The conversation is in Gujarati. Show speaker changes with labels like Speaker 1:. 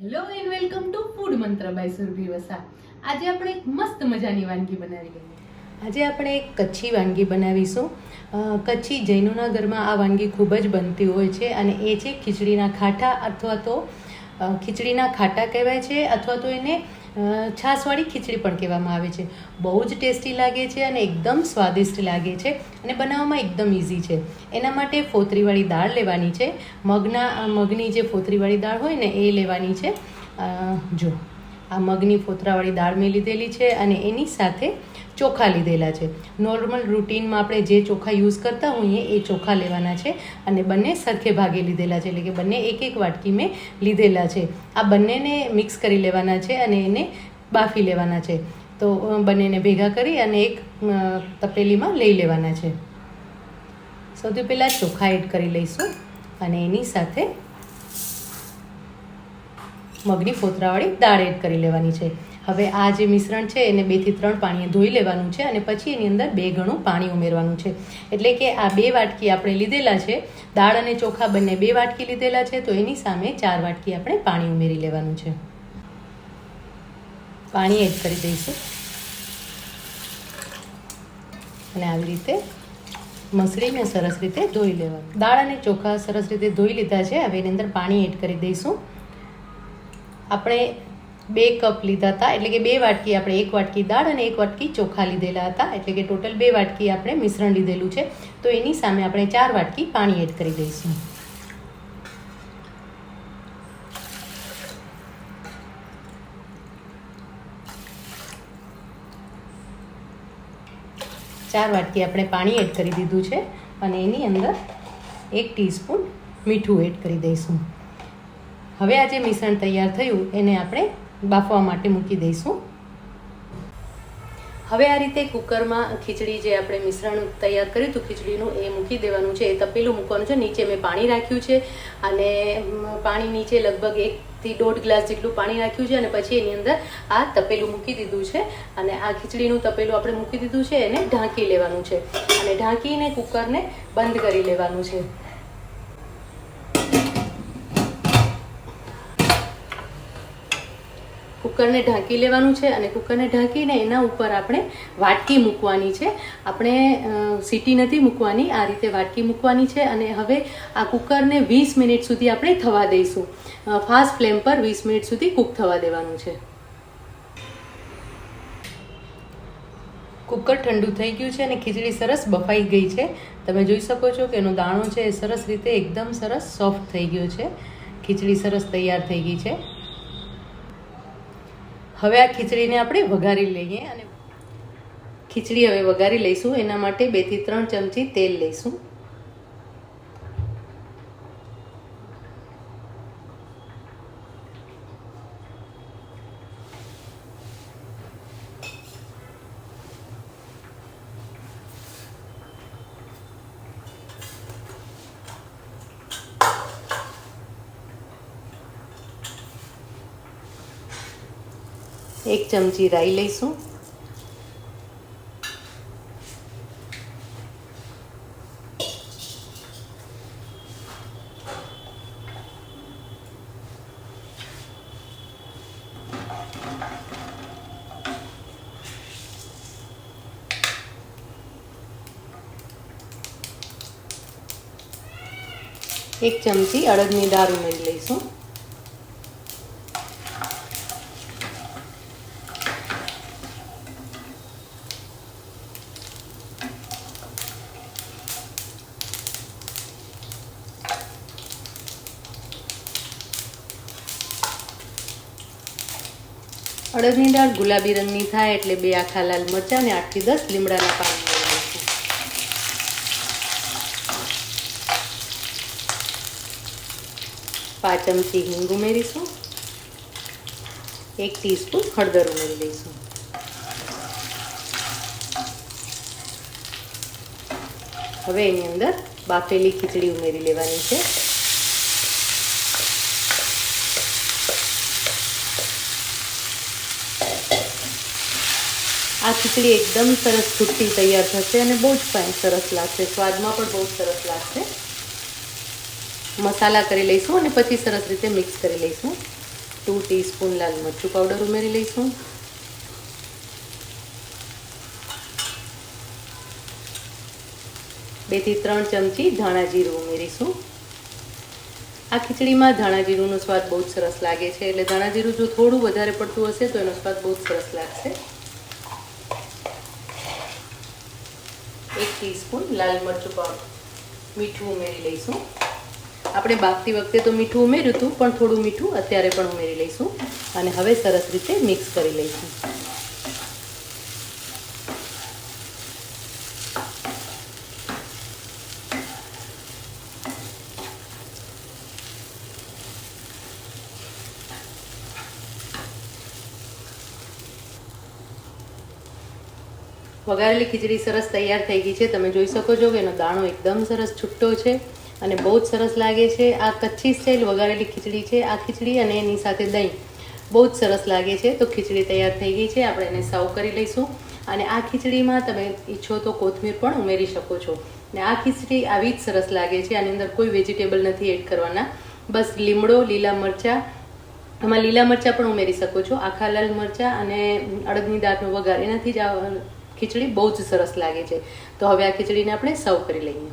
Speaker 1: Hello and welcome to Food Mantra by Surbhi Vasa આજે આપણે એક મસ્ત મજાની વાનગી બનાવી આજે આપણે એક કચ્છી વાનગી બનાવીશું. કચ્છી જૈનોના ઘરમાં આ વાનગી ખૂબ જ બનતી હોય છે અને એ છે ખીચડીના ખાટા અથવા તો ખીચડીના ખાટા કહેવાય છે અથવા તો એને છાશવાળી ખીચડી પણ કહેવામાં આવે છે. બહુ જ ટેસ્ટી લાગે છે અને એકદમ સ્વાદિષ્ટ લાગે છે અને બનાવવામાં એકદમ ઇઝી છે. એના માટે ફોતરીવાળી દાળ લેવાની છે. મગના મગની જે ફોતરીવાળી દાળ હોય ને એ લેવાની છે. જો. આ મગની ફોતરાવાળી દાળ મેં લીધેલી છે અને એની સાથે ચોખા લીધેલા છે. નોર્મલ રૂટીનમાં આપણે જે ચોખા યુઝ કરતા હોઈએ એ ચોખા લેવાના છે અને બંને સરખે ભાગે લીધેલા છે. એટલે કે બંને એક એક વાટકી મેં લીધેલા છે. આ બંનેને મિક્સ કરી લેવાના છે અને એને બાફી લેવાના છે. તો બંનેને ભેગા કરી અને એક તપેલીમાં લઈ લેવાના છે. સૌથી પહેલાં ચોખા એડ કરી લઈશું અને એની સાથે મગની ફોતરાવાળી દાળ એડ કરી લેવાની છે. હવે આ જે મિશ્રણ છે એને બેથી ત્રણ પાણીએ ધોઈ લેવાનું છે અને પછી એની અંદર બે ગણું પાણી ઉમેરવાનું છે. એટલે કે આ બે વાટકી આપણે લીધેલા છે. દાળ અને ચોખા બંને બે વાટકી લીધેલા છે, તો એની સામે ચાર વાટકી આપણે પાણી ઉમેરી લેવાનું છે. પાણી એડ કરી દઈશું. અને આવી રીતે મસળીને સરસ રીતે ધોઈ લેવાનું. દાળ અને ચોખા સરસ રીતે ધોઈ લીધા છે. હવે એની અંદર પાણી એડ કરી દઈશું. આપણે બે કપ લીધા હતા. એટલે કે બે વાટકી આપણે, એક વાટકી દાળ અને એક વાટકી ચોખા લીધેલા હતા. એટલે કે ટોટલ બે વાટકી આપણે મિશ્રણ લીધેલું છે. તો એની સામે આપણે ચાર વાટકી પાણી એડ કરી દઈશું. ચાર વાટકી આપણે પાણી એડ કરી દીધું છે. અને એની અંદર એક ટીસ્પૂન મીઠું એડ કરી દઈશું. હવે આ જે મિશ્રણ તૈયાર થયું, એને આપણે બાફવા માટે મૂકી દઈશું. હવે આ રીતે કુકરમાં ખીચડી જે આપણે મિશ્રણ તૈયાર કર્યું હતું, ખીચડીનું એ મૂકી દેવાનું છે. એ તપેલું મૂકવાનું છે. નીચે મેં પાણી રાખ્યું છે અને પાણી નીચે લગભગ એકથી દોઢ ગ્લાસ જેટલું પાણી રાખ્યું છે અને પછી એની અંદર આ તપેલું મૂકી દીધું છે. અને આ ખીચડીનું તપેલું આપણે મૂકી દીધું છે, એને ઢાંકી લેવાનું છે. અને ઢાંકીને કુકરને બંધ કરી લેવાનું છે. કુકરને ઢાંકી લેવાનું છે અને કુકરને ઢાંકીને એના ઉપર આપણે વાટકી મૂકવાની છે. આપણે સીટી નથી મૂકવાની, આ રીતે વાટકી મૂકવાની છે અને હવે આ કુકરને વીસ મિનિટ સુધી આપણે થવા દઈશું. ફાસ્ટ ફ્લેમ પર વીસ મિનિટ સુધી કૂક થવા દેવાનું છે. કુકર ઠંડુ થઈ ગયું છે અને ખીચડી સરસ બફાઈ ગઈ છે. તમે જોઈ શકો છો કે એનો દાણો છે એ સરસ રીતે એકદમ સરસ સોફ્ટ થઈ ગયો છે. ખીચડી સરસ તૈયાર થઈ ગઈ છે. હવે આ ખીચડીને આપણે વઘારી લઈએ અને ખીચડી હવે વઘારી લઈશું. એના માટે બેથી ત્રણ ચમચી તેલ લઈશું. એક ચમચી રાઈ લઈશું. એક ચમચી અડદની દાળ ઉમેરી લઈશું. અડદની દાળ ગુલાબી રંગની થાય એટલે બે આખા લાલ મરચાં અને આઠથી દસ લીમડાના પાન ઉમેરી પાંચ ચમચી હિંગ ઉમેરીશું. એક ટીસ્પૂન હળદર ઉમેરી દઈશું હવે એની અંદર બાફેલી ખીચડી ઉમેરી લેવાની છે. આ ખીચડી એકદમ સરસ છૂટી તૈયાર થશે અને બહુ જ ફાઇન સરસ લાગશે. સ્વાદમાં પણ બહુ સરસ લાગશે. મસાલા કરી લઈશું અને પછી સરસ રીતે મિક્સ કરી લઈશું. ટુ ટીસ્પૂન લાલ મરચું પાવડર ઉમેરી લઈશું. બેથી ત્રણ ચમચી ધાણા જીરું ઉમેરીશું. આ ખીચડીમાં ધાણા જીરુંનો સ્વાદ બહુ જ સરસ લાગે છે. એટલે ધાણા જીરું જો થોડું વધારે પડતું હશે તો એનો સ્વાદ બહુ જ સરસ લાગશે. ટીસ્પૂન લાલ મરચું પાવડર મીઠું ઉમેરી લઈશું. આપણે બાફતી વખતે તો મીઠું ઉમેર્યું હતું, પણ થોડું મીઠું અત્યારે પણ ઉમેરી લઈશું. અને હવે સરસ રીતે મિક્સ કરી લઈશું. વઘારેલી ખીચડી સરસ તૈયાર થઈ ગઈ છે. તમે જોઈ શકો છો કે એનો દાણો એકદમ સરસ છૂટો છે અને બહુ જ સરસ લાગે છે. આ કચ્છી સ્ટાઇલ વઘારેલી ખીચડી છે. આ ખીચડી અને એની સાથે દહીં બહુ જ સરસ લાગે છે. તો ખીચડી તૈયાર થઈ ગઈ છે. આપણે એને સર્વ કરી લઈશું. અને આ ખીચડીમાં તમે ઈચ્છો તો કોથમીર પણ ઉમેરી શકો છો. ને આ ખીચડી આવી જ સરસ લાગે છે. આની અંદર કોઈ વેજીટેબલ નથી એડ કરવાના. બસ લીમડો, લીલા મરચાં. એમાં લીલા મરચાં પણ ઉમેરી શકો છો. આખા લાલ મરચાં અને અડદની દાળનો વઘાર એનાથી જ ખીચડી બહુ જ સરસ લાગે છે. તો હવે આ ખીચડીને આપણે સર્વ કરી લઈએ.